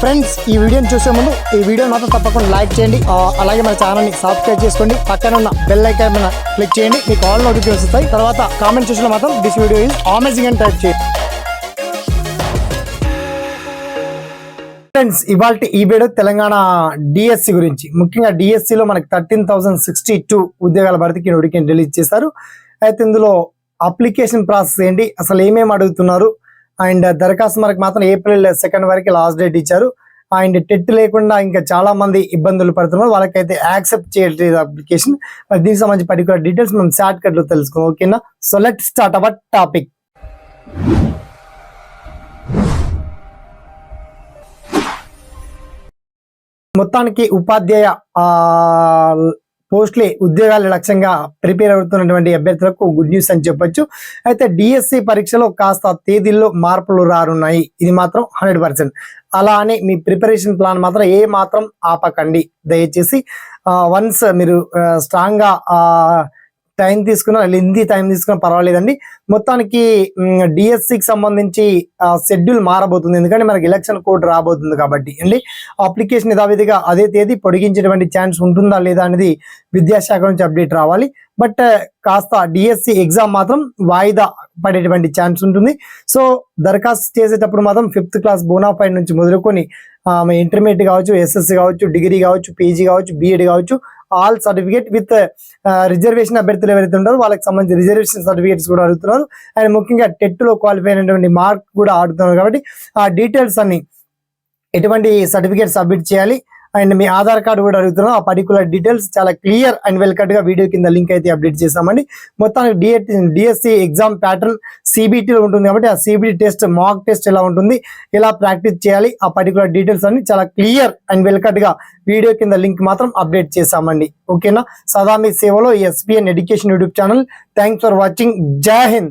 Friends ఈ వీడియోని చూసే ముందు ఈ వీడియో మాత్రం తప్పకుండా లైక్ చేయండి. అలాగే మన ఛానల్ని సబ్స్క్రైబ్ చేసుకోండి. పక్కన ఉన్న బెల్ ఐకాన్ మీద క్లిక్ చేయండి. మీకు ఆల్ నోటిఫికేషన్ వస్తాయి. తర్వాత కామెంట్ చూసిన మాత్రం దిస్ వీడియో ఈజ్ అమేజింగ్ అని టైప్ చేయండి. ఫ్రెండ్స్ ఇవాళ ఈ వీడియో తెలంగాణ డిఎస్సి గురించి. ముఖ్యంగా డిఎస్సిలో మనకి థర్టీన్ థౌసండ్ సిక్స్టీ టూ ఉద్యోగాల భర్తీకి నోటిఫికేషన్ రిలీజ్ చేశారు. అయితే ఇందులో అప్లికేషన్ ప్రాసెస్ ఏంటి? అసలు ఏమేమి అడుగుతున్నారు? అండ్ దరఖాస్తు మనకు మాత్రం ఏప్రిల్ సెకండ్ వరకు లాస్ట్ డేట్ ఇచ్చారు. అండ్ టెట్ లేకుండా ఇంకా చాలా మంది ఇబ్బందులు పడుతున్నారు. వాళ్ళకైతే యాక్సెప్ట్ చేయట్లేదు అప్లికేషన్. మరి దీనికి సంబంధించి పర్టికులర్ డీటెయిల్స్ మనం షార్ట్ కట్లో తెలుసుకుందాం. ఓకేనా? So let start our topic. మొత్తానికి ఉపాధ్యాయ ఆ, ఉద్యోగాలు ఉద్యోగాల లక్ష్యంగా ప్రిపేర్ అవుతున్నటువంటి అభ్యర్థులకు గుడ్ న్యూస్ అని చెప్పొచ్చు. అయితే డిఎస్సి పరీక్షలో కాస్త తేదీల్లో మార్పులు రానున్నాయి. ఇది మాత్రం హండ్రెడ్ పర్సెంట్. అలా అని మీ ప్రిపరేషన్ ప్లాన్ మాత్రం ఏ మాత్రం ఆపకండి. దయచేసి వన్స్ మీరు స్ట్రాంగ్గా టైం తీసుకున్నా హిందీ టైం తీసుకున్నా పర్వాలేదండి. మొత్తానికి డిఎస్సికి సంబంధించి షెడ్యూల్ మారబోతుంది. ఎందుకంటే మనకి ఎలక్షన్ కోడ్ రాబోతుంది కాబట్టి అండి. అప్లికేషన్ యథావిధిగా అదే తేదీ పొడిగించేటువంటి ఛాన్స్ ఉంటుందా లేదా అనేది విద్యాశాఖ నుంచి అప్డేట్ రావాలి. బట్ కాస్త డిఎస్సి ఎగ్జామ్ మాత్రం వాయిదా పడేటువంటి ఛాన్స్ ఉంటుంది. సో దరఖాస్తు చేసేటప్పుడు మాత్రం ఫిఫ్త్ క్లాస్ బోనాఫైడ్ నుంచి మొదలుకొని ఇంటర్మీడియట్ కావచ్చు ఎస్ఎస్సి కావచ్చు డిగ్రీ కావచ్చు పీజీ కావచ్చు బీఎడ్ కావచ్చు ఆల్ సర్టిఫికేట్ విత్ రిజర్వేషన్ అభ్యర్థులు ఎవరైతే ఉంటారో వాళ్ళకి సంబంధించి రిజర్వేషన్ సర్టిఫికేట్స్ కూడా అడుగుతున్నారు. అండ్ ముఖ్యంగా టెట్లో క్వాలిఫై అయినటువంటి మార్క్ కూడా అడుగుతున్నారు కాబట్టి ఆ డీటెయిల్స్ అన్ని ఎటువంటి సర్టిఫికేట్ సబ్మిట్ చేయాలి అండ్ మీ ఆధార్ కార్డు కూడా అడుగుతున్నాం ఆ పర్టికులర్ డీటెయిల్స్ చాలా క్లియర్ అండ్ వెల్గా వీడియో కింద లింక్ అయితే అప్డేట్ చేసామండి మొత్తానికి డిఎట్ డిఎస్సి ఎగ్జామ్ ప్యాటర్న్ సిబిటీలో ఉంటుంది కాబట్టి ఆ సిబిటీ టెస్ట్ మాక్ టెస్ట్ ఎలా ఉంటుంది ఎలా ప్రాక్టీస్ చేయాలి ఆ పర్టికులర్ డీటెయిల్స్ అన్ని చాలా క్లియర్ అండ్ వెల్గా వీడియో కింద లింక్ మాత్రం అప్డేట్ చేసామండి ఓకేనా సదా మీ సేవలో SPN education YouTube channel thanks for watching జై హింద్